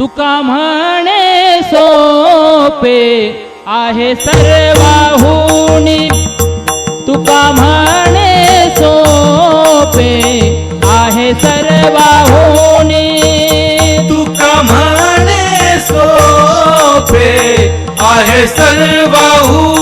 तुका म्हणे सोपे आहे सर्वाहुनी. तुका म्हणे सोपे आहे सर्वाहुनी. तुका म्हणे सोपे आहे सर्वाहूनी.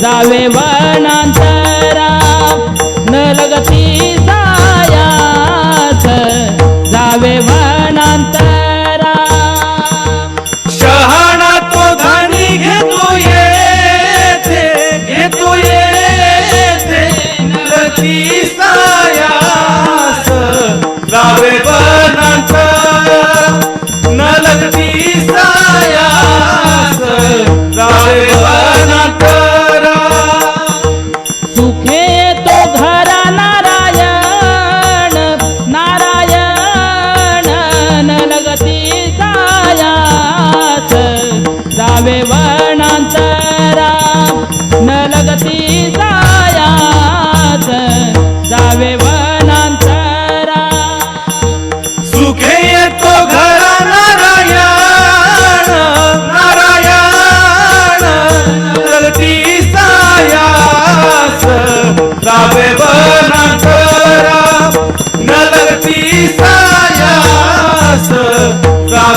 जावे वनांतरा न लगती सायास जावे वनांतरा. शहाणा तो धनी घेतो येथे घेतो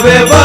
लगती सायास जावे वनांतरा